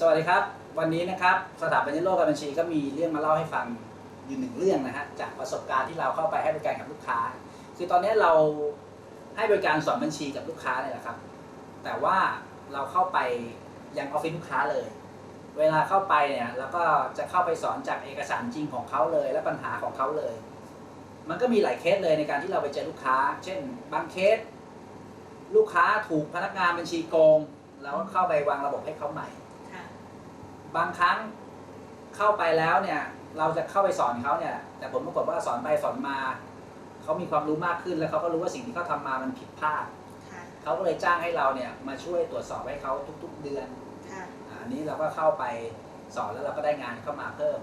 สวัสดีครับ วันนี้นะครับสถาบันโลกการบัญชีก็มีเรื่องมาเล่าให้ฟังอยู่หนึ่งเรื่องนะฮะจากประสบการณ์ที่เราเข้าไปให้บริการกับลูกค้า คือตอนนี้เราให้บริการสอนบัญชีกับลูกค้าเนี่ยแหละครับ แต่ว่าเราเข้าไปยังออฟฟิศลูกค้าเลย เวลาเข้าไปเนี่ยแล้วก็จะเข้าไปสอนจากเอกสารจริงของเขาเลย และปัญหาของเขาเลย มันก็มีหลายเคสเลยในการที่เราไปเจอลูกค้า เช่น บางเคส ลูกค้าถูกพนักงานบัญชีโกงแล้วก็เข้าไปวางระบบให้เขาใหม่ บางครั้งเข้าไปแล้วเนี่ย เราจะเข้าไปสอนเขาเนี่ย แต่ผลปรากฏว่าสอนไปสอนมาเขามีความรู้มากขึ้นแล้วเขาก็รู้ว่าสิ่งที่เขาทำมามันผิดพลาดค่ะเขาเขาก็เลยจ้างให้เราเนี่ยมาช่วยตรวจสอบให้เขาทุก ๆ เดือนค่ะอ่าอันนี้เราก็เข้าไปสอนแล้วเราก็ได้งานเข้ามาเพิ่ม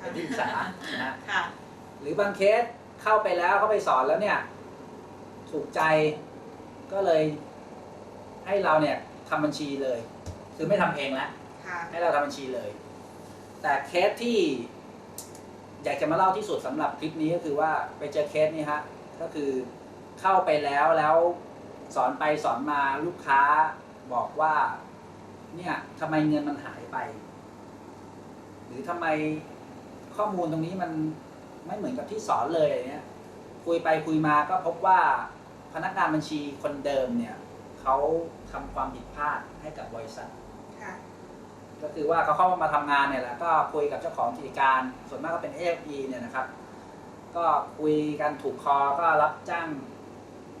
ค่ะเป็นที่ปรึกษานะฮะค่ะหรือบางเคสเข้าไปแล้วเข้าไปสอนแล้วเนี่ย ถูกใจก็เลยให้เราเนี่ยทำบัญชีเลย คือไม่ทำเองแล้ว ค่ะ ให้เราทำบัญชีเลย แต่เคสที่อยากจะมาเล่าที่สุดสำหรับคลิปนี้ก็คือว่าไปเจอเคสนี้ฮะก็คือเข้าไปแล้วแล้วสอนไปสอนมาลูกค้าบอกว่า เนี่ยทำไมเงินมันหายไป หรือทำไมข้อมูลตรงนี้มันไม่เหมือนกับที่สอนเลยอะไรเนี้ย คุยไปคุยมาก็พบว่าพนักงานบัญชีคนเดิมเนี่ยเขาทำความผิดพลาดให้กับบริษัท ก็คือว่าเขาเข้ามาทำงานเนี่ยแหละก็คุยกับเจ้าของกิจการ ส่วนมากก็เป็น AFE เนี่ยนะครับ ก็คุยกันถูกคอก็รับจ้าง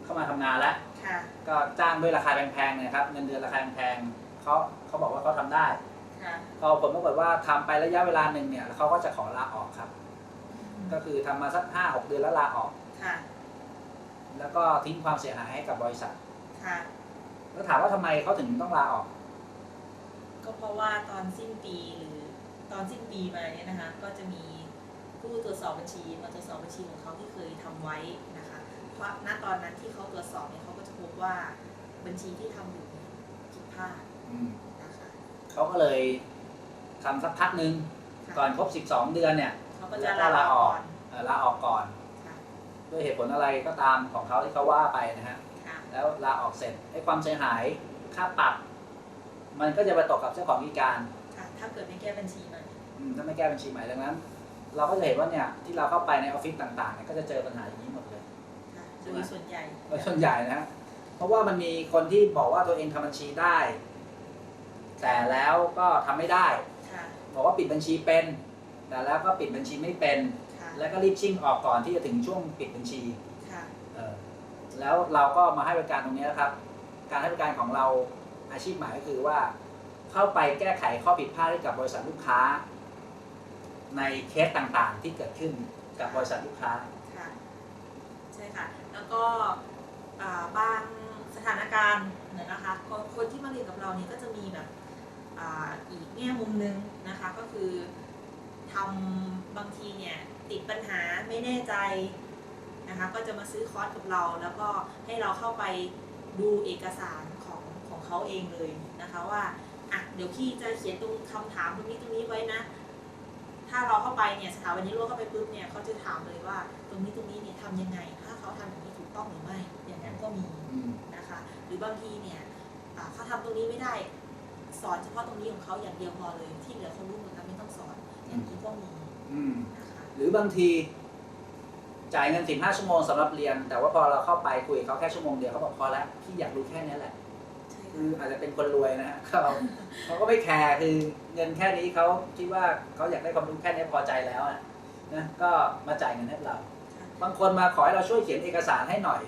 เข้ามาทำงานแล้วค่ะก็จ้างด้วยราคาแพงๆเนี่ยครับเงินเดือนราคาแพงๆเขาเขาบอกว่าเขาทำได้ค่ะพอผลปรากฏว่าทำไประยะเวลาหนึ่งเนี่ยแล้วเขาก็จะขอลาออกครับ ก็คือทำมาสักห้าหกเดือนแล้วลาออกค่ะแล้วก็ทิ้งความเสียหายให้กับบริษัทค่ะแล้วถามว่าทำไมเขาถึงต้องลาออก ก็เพราะว่าตอนสิ้นปีหรือตอนสิ้นปีมาเนี่ยนะคะ ก็จะมีผู้ตรวจสอบบัญชีมาตรวจสอบบัญชีของเขาที่เคยทำไว้นะคะ เพราะณตอนนั้นที่เขาตรวจสอบเนี่ยเขาก็จะพบว่าบัญชีที่ทำอยู่เนี่ยผิดพลาดอืมนะคะเขาก็เลยทำสักพักหนึ่งค่ะก่อนครบ 12 เดือนเนี่ยเขาก็จะลาออกก่อนเอ่อลาออกก่อนค่ะด้วยเหตุผลอะไรก็ตามของเขาที่เขาว่าไปนะฮะค่ะแล้วลาออกเสร็จไอ้ความเสียหายค่าปรับ มันก็จะไปตกกับเจ้าของกิจการค่ะถ้าเกิดไม่แก้บัญชีใหม่อืมถ้าไม่แก้บัญชีใหม่ดังนั้น เราก็จะเห็นว่าเนี่ยที่เราเข้าไปในออฟฟิศต่างๆเนี่ยก็จะเจอปัญหาอย่างนี้หมดเลย ค่ะโดยส่วนใหญ่โดยส่วนใหญ่นะฮะเพราะว่ามันมีคนที่บอกว่าตัวเองทำบัญชีได้ แต่แล้วก็ทำไม่ได้ ค่ะบอกว่าปิดบัญชีเป็น แต่แล้วก็ปิดบัญชีไม่เป็น ค่ะแล้วก็รีบชิ่งออกก่อนที่จะถึงช่วงปิดบัญชีค่ะเออแล้วเราก็มาให้บริการตรงนี้นะครับ การให้บริการของเรา อาชีพใหม่ก็คือว่า เข้าไปแก้ไขข้อผิดพลาดให้กับบริษัทลูกค้า ในเคสต่างๆที่เกิดขึ้นกับบริษัทลูกค้าค่ะใช่ค่ะแล้วก็บางสถานการณ์เนี่ยนะคะคนคนที่มาเรียนกับเรานี่ก็จะมีแบบอีกแง่มุมหนึงนะคะก็คือทำบางทีเนี่ยติดปัญหาไม่แน่ใจนะคะก็จะมาซื้อคอร์สกับเรา แล้วก็ให้เราเข้าไปดูเอกสาร เขาเองเลยนะคะว่าอะเดี๋ยวพี่จะเขียนตรงคำถามตรงนี้ตรงนี้ไว้นะ ถ้าเราเข้าไปเนี่ยสถาบันนิโรธเข้าไปปุ๊บเนี่ยเขาจะถามเลยว่าตรงนี้ตรงนี้เนี่ยทำยังไง ถ้าเขาทำอย่างนี้ถูกต้องหรือไม่ อย่างนั้นก็มีนะคะ หรือบางทีเนี่ยเขาทำตรงนี้ไม่ได้ สอนเฉพาะตรงนี้ของเขาอย่างเดียวพอเลย ที่เหลือเขารู้หมดแล้วไม่ต้องสอนอย่างนี้ก็มีนะคะหรือบางทีจ่ายเงิน15ชั่วโมงสำหรับเรียน แต่ว่าพอเราเข้าไปคุยกับเขาแค่ชั่วโมงเดียวเขาบอกพอแล้วพี่อยากรู้แค่นี้แหละ คืออาจจะเป็นคนรวยนะฮะเขาเขาก็ไม่แคร์คือเงินแค่นี้เขาคิดว่าเขาอยากได้ความรู้แค่นี้พอใจแล้วอะนะก็มาจ่ายเงินให้เรา บางคนมาขอให้เราช่วยเขียนเอกสารให้หน่อย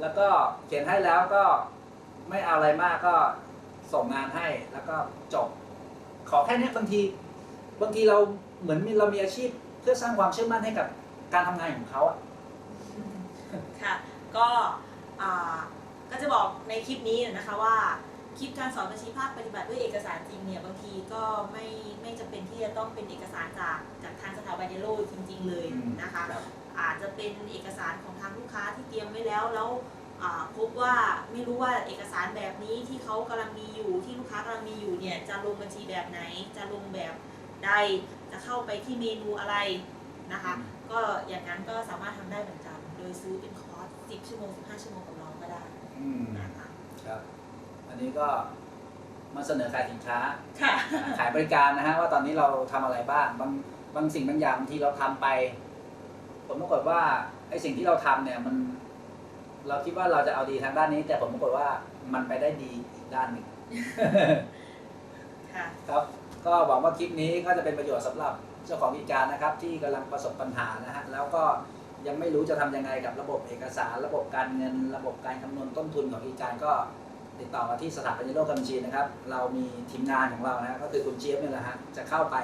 แล้วก็เขียนให้แล้วก็ไม่เอาอะไรมากก็ส่งงานให้แล้วก็จบ ขอแค่นี้บางที บางทีเราเหมือนเรามีอาชีพเพื่อสร้างความเชื่อมั่นให้กับการทำงานของเขาอะค่ะ ก็อ่า ก็จะบอกในคลิปนี้นะคะว่าคลิปการสอนบัญชีภาคปฏิบัติด้วยเอกสารจริงเนี่ยบางทีก็ไม่ไม่จำเป็นที่จะต้องเป็นเอกสารจากจากทางสถาบันเยโลจริง ๆ เลยนะคะรับอาจจะเป็นเอกสารของทางลูกค้าที่เตรียมไว้แล้วแล้วอ่าพบว่าไม่รู้ว่าเอกสารแบบนี้ที่เขากำลังมีอยู่ที่ลูกค้ากำลังมีอยู่เนี่ยจะลงบัญชีแบบไหนจะลงแบบใดจะเข้าไปที่เมนูอะไรนะคะ ก็อย่างนั้นก็สามารถทำได้เหมือนกัน โดยซื้อเป็นคอร์ส10ชั่วโมง15ชั่วโมงกับเราก็ได้อืมนะคะครับ อันนี้ก็มาเสนอขายสินค้าค่ะขายบริการนะฮะว่าตอนนี้เราทำอะไรบ้างบางบางสิ่งบางอย่างบางทีเราทำไปผลปรากฏว่าไอ้สิ่งที่เราทำเนี่ยมัน เราคิดว่าเราจะเอาดีทางด้านนี้ แต่ผลปรากฏว่ามันไปได้ดีอีกด้านหนึ่งค่ะครับ ก็หวังว่าคลิปนี้ก็จะเป็นประโยชน์สำหรับเจ้าของกิจการนะครับที่กำลังประสบปัญหานะฮะแล้วก็ยังไม่รู้จะทำยังไงกับระบบเอกสาร ระบบการเงิน ระบบการคำนวณต้นทุนของกิจการก็ติดต่อมาที่สถาบันโลกการบัญชีนะครับ เรามีทีมงานของเรานะฮะก็คือคุณเจี๊ยบเนี่ยแหละฮะจะเข้าไป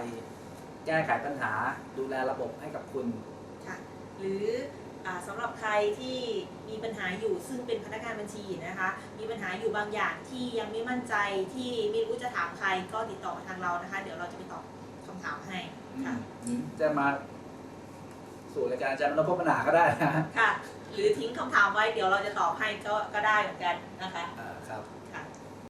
แก้ไขปัญหาดูแลระบบให้กับคุณค่ะหรือ สำหรับใครที่มีปัญหาอยู่ซึ่งเป็นพนักงานบัญชีนะคะ มีปัญหาอยู่บางอย่างที่ยังไม่มั่นใจที่ไม่รู้จะถามใครก็ติดต่อมาทางเรานะคะ เดี๋ยวเราจะไปตอบคำถามให้ค่ะหรือจะมาสู่รายการอาจารย์มรพบปัญหาก็ได้นะฮะค่ะ หรือทิ้งคำถามไว้เดี๋ยวเราจะตอบให้ก็ก็ได้เหมือนกันนะคะอ่าครับ